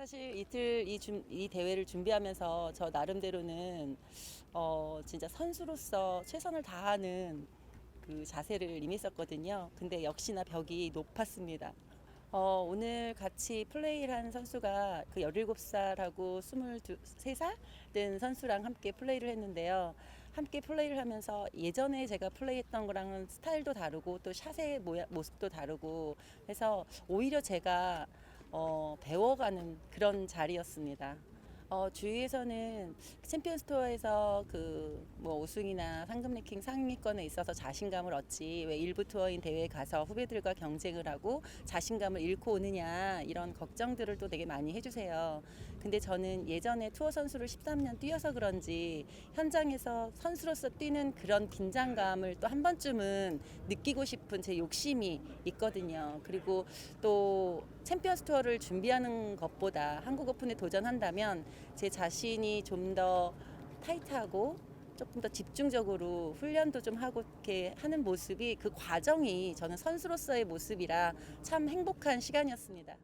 사실 이틀 이, 준- 이 대회를 준비하면서 저 나름대로는 어, 진짜 선수로서 최선을 다하는 그 자세를 임했었거든요. 근데 역시나 벽이 높았습니다. 어, 오늘 같이 플레이를 한 선수가 그 17살하고 23살 된 선수랑 함께 플레이를 했는데요. 함께 플레이를 하면서 예전에 제가 플레이했던 거랑은 스타일도 다르고 또 샷의 모습도 다르고 해서 오히려 제가 어, 배워 가는 그런 자리였습니다. 어, 주위에서는 챔피언스 투어에서 그 뭐 우승이나 상금 랭킹 상위권에 있어서 자신감을 얻지 왜 일부 투어인 대회에 가서 후배들과 경쟁을 하고 자신감을 잃고 오느냐 이런 걱정들을 또 되게 많이 해주세요. 근데 저는 예전에 투어 선수를 13년 뛰어서 그런지 현장에서 선수로서 뛰는 그런 긴장감을 또 한 번쯤은 느끼고 싶은 제 욕심이 있거든요. 그리고 또 챔피언스 투어를 준비하는 것보다 한국 오픈에 도전한다면 제 자신이 좀 더 타이트하고 조금 더 집중적으로 훈련도 좀 하고 이렇게 하는 모습이 그 과정이 저는 선수로서의 모습이라 참 행복한 시간이었습니다.